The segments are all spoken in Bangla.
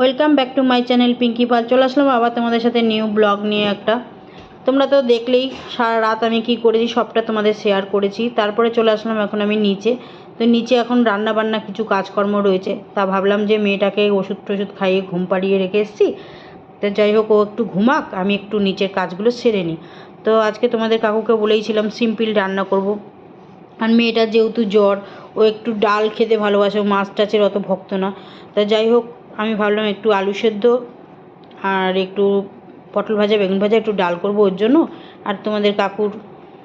Welcome back to my channel Pinki Pal. চলে আসলাম আবার তোমাদের সাথে নিউ ব্লগ নিয়ে একটা। তোমরা তো দেখলেই সারা রাত আমি কি করেছি, সবটা তোমাদের শেয়ার করেছি। তারপরে চলে আসলাম এখন আমি নিচে। তো নিচে এখন রান্না বান্না কিছু কাজকর্ম রয়েছে। তা ভাবলাম যে মেয়েটাকে ওষুধ টষুধ খাইয়ে ঘুম পাড়িয়ে রেখে এসেছি। তো যাই হোক, ও একটু ঘুমাক, আমি একটু নিচের কাজগুলো সেরে নিই। তো আজকে তোমাদের কাকুকে বলেইছিলাম সিম্পল রান্না করব। আর মেয়েটার যেহেতু জ্বর, ও একটু ডাল খেতে ভালোবাসে মাছ টাছের অত ভক্ত না। তা যাই হোক আমি ভাবলাম একটু আলু সেদ্ধ আর একটু পটল ভাজা, বেগুন ভাজা একটু ডাল করব ওর জন্য। আর তোমাদের কাকুর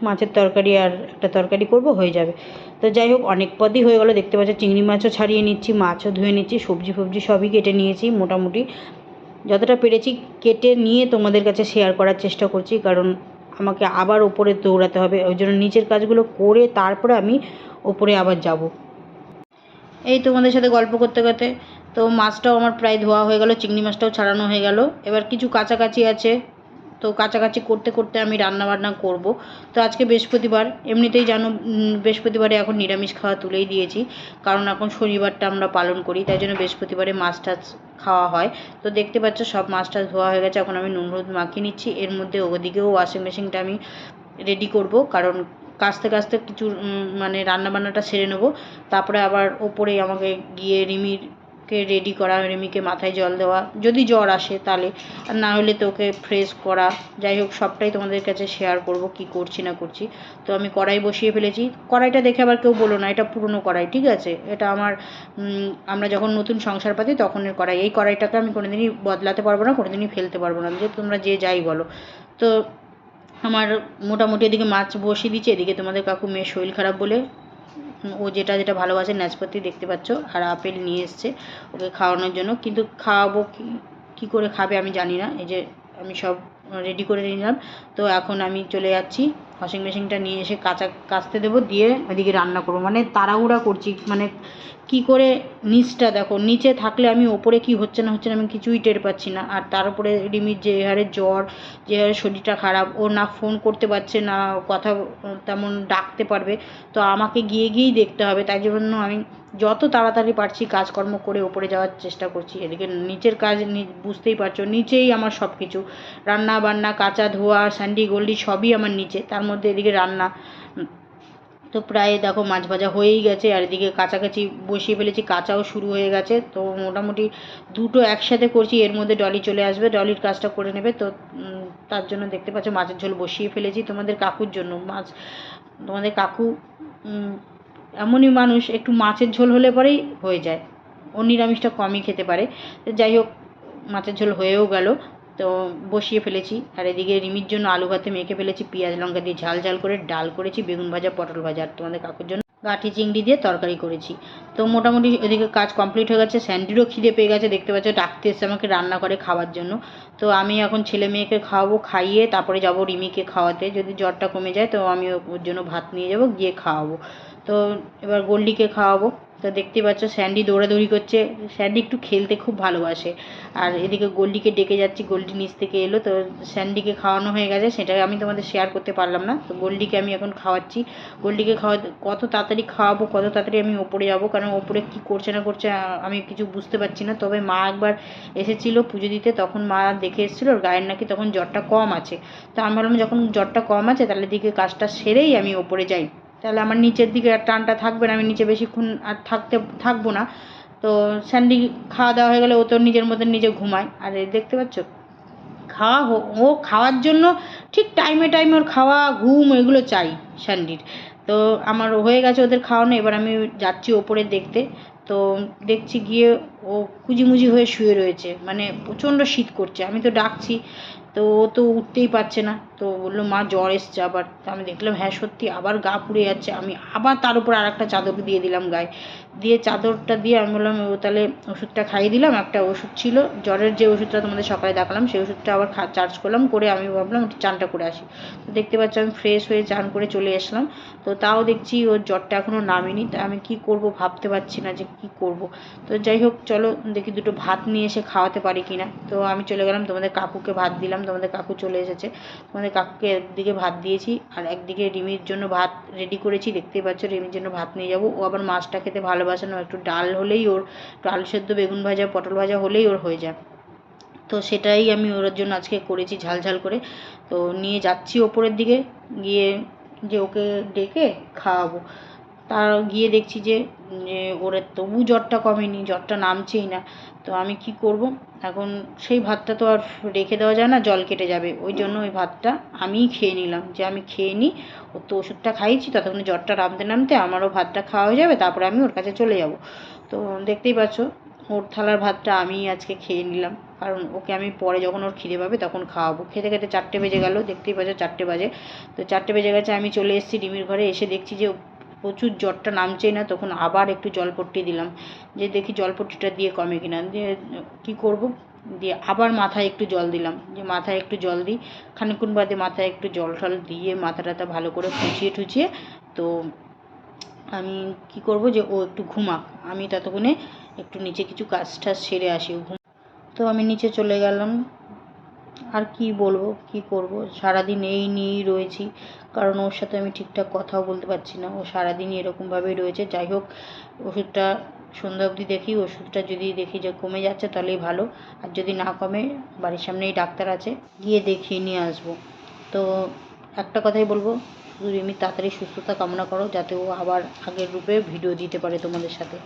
মাছের তরকারি আর একটা তরকারি করব, হয়ে যাবে। তো যাই হোক, অনেক পদই হয়ে গেলো। দেখতে পাচ্ছ, চিংড়ি মাছও ছাড়িয়ে নিচ্ছি, মাছও ধুয়ে নিচ্ছি, সবজি ফবজি সবই কেটে নিয়েছি মোটামুটি। যতটা পেরেছি কেটে নিয়ে তোমাদের কাছে শেয়ার করার চেষ্টা করছি, কারণ আমাকে আবার ওপরে দৌড়াতে হবে। ওই জন্য নিচের কাজগুলো করে তারপরে আমি ওপরে আবার যাব। এই তোমাদের সাথে গল্প করতে করতে তো মাছটাও আমার প্রায় ধোয়া হয়ে গেল, চিংড়ি মাছটাও ছাড়ানো হয়ে গেল। এবার কিছু কাছাকাছি আছে, তো কাছাকাছি করতে করতে আমি রান্না বান্না করব। তো আজকে বৃহস্পতিবার, এমনিতেই জানো বৃহস্পতিবারে এখন নিরামিষ খাওয়া তুলেই দিয়েছি, কারণ এখন শনিবারটা আমরা পালন করি, তাই জন্য বৃহস্পতিবারে মাছ টাছ খাওয়া হয়। তো দেখতে পাচ্ছ, সব মাছ টাছ ধোয়া হয়ে গেছে, এখন আমি নুন হলুদ মাখিয়ে নিচ্ছি, এর মধ্যে ওদিকেও ওয়াশিং মেশিনটা আমি রেডি করব, কারণ কাস্তে কাস্তে কিছু মানে রান্না বান্নাটা সেরে নেব, তারপরে আবার ওপরেই আমাকে গিয়ে রিমিকে রেডি করা, রিমিকে মাথায় জল দেওয়া। যদি জ্বর আসে তাহলে, আর না হলে তো ওকে ফ্রেশ করা। যাই হোক, সবটাই তোমাদের কাছে শেয়ার করব, কি করছি না করছি। তো আমি কড়াই বসিয়ে ফেলেছি। কড়াইটা দেখে আবার কেউ বলো না, এটা পুরনো কড়াই, ঠিক আছে? এটা আমার আমরা যখন নতুন সংসার পাতি, তখনের কড়াই। এই কড়াইটাকে আমি কোনোদিনই বদলাতে পারব না, কোনোদিনই ফেলতে পারব না। যে তোমরা যে যাই বলো। তো আমার মোটামুটি এদিকে মাছ বসিয়ে দিচ্ছে, এদিকে তোমাদের কাকু মেয়ের শরীর খারাপ বলে ও যেটা যেটা ভালোবাসে নাচপাতি দেখতে পাচ্ছ, আর আপেল নিয়ে এসছে ওকে খাওয়ানোর জন্য। কিন্তু খাওয়াবো কি, কী করে খাবে আমি জানি না। এই যে আমি সব রেডি করে নিলাম। তো এখন আমি চলে যাচ্ছি। ওয়াশিং মেশিনটা নিয়ে এসে কাঁচা কাচতে দেবো, দিয়ে ওইদিকে রান্না করব। মানে তাড়াহুড়া করছি মানে কি করে নিচটা দেখো, নিচে থাকলে আমি ওপরে কি হচ্ছে না হচ্ছে না আমি কিছুই টের পাচ্ছি না। আর তার উপরে রিমির যে হারে জ্বর, যে হারে শরীরটা খারাপ, ও না ফোন করতে পারছে না, কথা তেমন ডাকতে পারবে। তো আমাকে গিয়ে গিয়েই দেখতে হবে, তাই জন্য আমি যত তাড়াতাড়ি পারছি কাজকর্ম করে ওপরে যাওয়ার চেষ্টা করছি। এদিকে নিচের কাজ বুঝতেই পারছ, নিচেই আমার সব কিছু রান্না বান্না কাঁচা ধোয়া স্যান্ডি গোল্ডি সবই আমার নিচে। তার মধ্যে এদিকে রান্না। তো প্রায় দেখো মাছ ভাজা হয়েই গেছে, আর এদিকে কাছাকাছি বসিয়ে ফেলেছি, কাঁচাও শুরু হয়ে গেছে। তো মোটামুটি দুটো একসাথে করছি, এর মধ্যে ডলি চলে আসবে, ডলির কাজটা করে নেবে। তো তার জন্য দেখতে পাচ্ছ, মাছের ঝোল বসিয়ে ফেলেছি তোমাদের কাকুর জন্য। মাছ, তোমাদের কাকু এমনই মানুষ, একটু মাছের ঝোল হলে পরেই হয়ে যায়। ও নিরামিষটা কমই খেতে পারে। যাই হোক, মাছের ঝোল হয়েও গেল। তো বসিয়ে ফেলেছি। আর এদিকে রিমির জন্য আলু ভাতে মেখে ফেলেছি, পেঁয়াজ লঙ্কা দিয়ে ঝাল ঝাল করে ডাল করেছি, বেগুন ভাজা, পটল ভাজা। আর তোমাদের কাকুর জন্য গাঠি চিংড়ি দিয়ে তরকারি করেছি। তো মোটামুটি এদিকে কাজ কমপ্লিট হয়ে গেছে, স্যান্ডিরও খিদে পেয়ে গেছে। দেখতে পাচ্ছ, ডাকতে এসছে আমাকে রান্না করে খাওয়ার জন্য। তো আমি এখন ছেলে মেয়েকে খাওয়াবো, খাইয়ে তারপরে যাব রিমিকে খাওয়াতে। যদি জ্বরটা কমে যায়, তো আমি ওর জন্য ভাত নিয়ে যাব, গিয়ে খাওয়াবো। তো এবার গোল্ডিকে খাওয়াবো। তো দেখতে পাচ্ছ, স্যান্ডি দৌড়াদৌড়ি করছে। স্যান্ডি একটু খেলতে খুব ভালোবাসে। আর এদিকে গোল্ডিকে ডেকে যাচ্ছি, গোল্ডি নিচ থেকে এলো। তো স্যান্ডিকে খাওয়ানো হয়ে গেছে সেটা আমি তোমাদের শেয়ার করতে পারলাম না। তো গোল্ডিকে আমি এখন খাওয়াচ্ছি। গোল্ডিকে খাওয়া, কত তাড়াতাড়ি খাওয়াবো, কত তাড়াতাড়ি আমি ওপরে যাব? কারণ ওপরে কী করছে না করছে, আমি কিছু বুঝতে পারছি না। তবে মা একবার এসেছিল পুজো দিতে, তখন মা দেখে এসেছিল, ওর গায়ের নাকি তখন জ্বরটা কম আছে। তো আমি ভাবলাম, যখন জ্বরটা কম আছে, তাহলে দিকে কাজটা সেরেই আমি ওপরে যাই। তাহলে আমার নিচের দিকে আর টানটা থাকবে না, আমি নিচে বেশিক্ষণ আর থাকতে, থাকব না। তো স্যান্ডি খাওয়া দাওয়া হয়ে গেলে ও তো নিজের মধ্যে নিজে ঘুমায়। আর দেখতে পাচ্ছ? খাওয়া ও খাওয়ার জন্য ঠিক টাইমে টাইমে ওর খাওয়া, ঘুম এগুলো চাই স্যান্ডির। তো আমার হয়ে গেছে ওদের খাওয়ানো, এবার আমি যাচ্ছি ওপরে দেখতে। তো দেখছি গিয়ে ও কুজিমুজি হয়ে শুয়ে রয়েছে মানে প্রচণ্ড শীত করছে। আমি তো ডাকছি তো ও তো উঠতেই পারছে না। তো বলল, মা, জ্বর এসছে আবার। তো আমি দেখলাম হ্যাঁ সত্যি, আবার গা পুড়ে যাচ্ছে। আমি আবার তার উপর আর একটা চাদর দিয়ে দিলাম গায়ে। দিয়ে চাদরটা দিয়ে আমি বললাম, ও তাহলে ওষুধটা খাইয়ে দিলাম, একটা ওষুধ ছিল। জ্বরের যে ওষুধটা তোমাদের সকালে দেখালাম, সেই ওষুধটা আবার চার্জ করলাম, করে আমি ভাবলাম একটু চানটা করে আসি। তো দেখতে পাচ্ছি, আমি ফ্রেশ হয়ে চান করে চলে আসলাম। তো তাও দেখছি ওর জ্বরটা এখনও নামেনি। তা আমি কি করব ভাবতে পারছি না যে কি করব। তো যাই হোক, চলো দেখি দুটো ভাত নিয়ে এসে খাওয়াতে পারি কিনা। তো আমি চলে গেলাম, তোমাদের কাকুকে ভাত দিলাম। তোমাদের কাকু চলে এসেছে। তোমাদের কাকুকে একদিকে ভাত দিয়েছি আর একদিকে রিমির জন্য ভাত রেডি করেছি। দেখতেই পাচ্ছ, রিমির জন্য ভাত নিয়ে যাব। ও আবার মাছটা খেতে ভালোবাসে না, একটু ডাল হলেই ওর একটু আলু সেদ্ধ, বেগুন ভাজা, পটল ভাজা হলেই ওর হয়ে যায়। তো সেটাই আমি ওর জন্য আজকে করেছি ঝাল ঝাল করে। তো নিয়ে যাচ্ছি ওপরের দিকে, গিয়ে যে ওকে ডেকে খাওয়াবো। তার গিয়ে দেখছি যে ওর তবু জ্বরটা কমেনি, জ্বরটা নামছেই না। তো আমি কি করব? এখন সেই ভাতটা তো আর রেখে দেওয়া যায় না, জল কেটে যাবে। ওই জন্য ওই ভাতটা আমিই খেয়ে নিলাম। যে আমি খেয়ে নিই ওর তো ওষুধটা খাইয়েছি, ততক্ষণে জ্বরটা নামতে নামতে আমারও ভাতটা খাওয়া হয়ে যাবে, তারপরে আমি ওর কাছে চলে যাব। তো দেখতেই পাচ্ছ, ওর থালার ভাতটা আমি আজকে খেয়ে নিলাম। কারণ ওকে আমি পরে যখন ওর খিদে পাবে তখন খাওয়াবো। খেতে খেতে চারটে বেজে গেল, দেখতেই পাচ্ছ চারটে বাজে। তো চারটে বেজে গেছে, আমি চলে এসেছি ডিমির ঘরে, এসে দেখছি যে প্রচুর জ্বরটা নামছেই না, তখন আবার একটু জলপট্টি দিলাম। যে দেখি জলপট্টিটা দিয়ে কমে কিনা। দিয়ে কী করব? দিয়ে আবার মাথায় একটু জল দিলাম। যে মাথায় একটু জল দিই, খানিকক্ষণ বাদে মাথায় একটু জল টল দিয়ে মাথা টাথা ভালো করে ফুচিয়ে টুচিয়ে তো আমি কি করব যে ও একটু ঘুমাক। আমি ততক্ষণে একটু নিচে কিছু কাজ টাজ সেরে আসি ঘুম তো আমি নিচে চলে গেলাম। আর কি বলব, কি করব? সারাদিন এই নিয়েই রয়েছি। কারণ ওর সাথে আমি ঠিকঠাক কথাও বলতে পারছি না। ও সারাদিনই এরকমভাবেই রয়েছে। যাই হোক, ওষুধটা সন্ধ্যা অবধি দেখি। ওষুধটা যদি দেখি যে কমে যাচ্ছে, তাহলেই ভালো। আর যদি না কমে, বাড়ির সামনেই ডাক্তার আছে। গিয়ে দেখিয়ে নিয়ে আসব। তো একটা কথাই বলব শুধু রিমির তাড়াতাড়ি সুস্থতা কামনা করো, যাতে ও আবার আগের রূপে ভিডিও দিতে পারে তোমাদের সাথে।